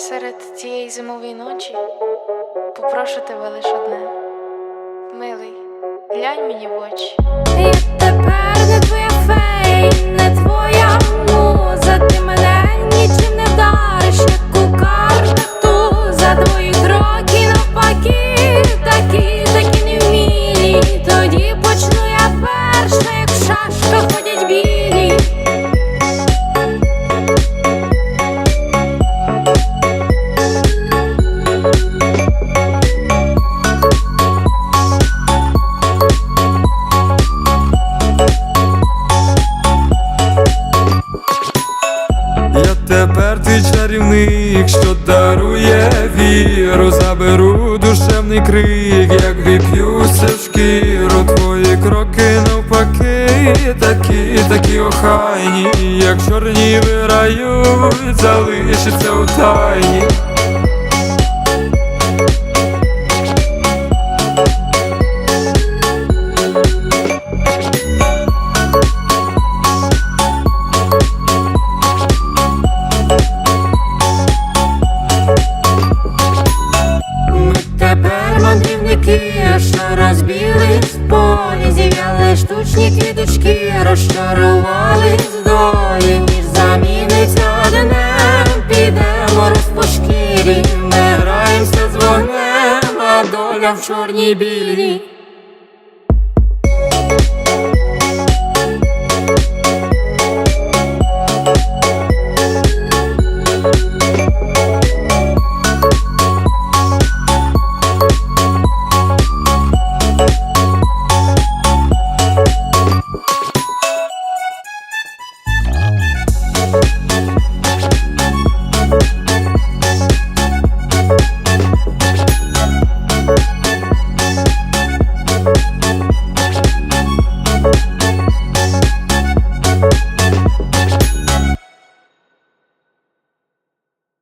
Серед цієї зимової ночі попрошу тебе лиш одне. Милий, глянь мені в очі. Тепер твій чарівник, що дарує віру, заберу душевний крик, як вип'юся в шкіру, твої кроки навпаки, такі, такі охайні, як чорні вирають, залишиться у тайні. Мандрівники, що розбіли полі, зів'яли штучні квіточки, розчарували з долі, ніж заміниться днем, підемо розпошкірі, ми граємося з вогнем, а доля в чорній білій.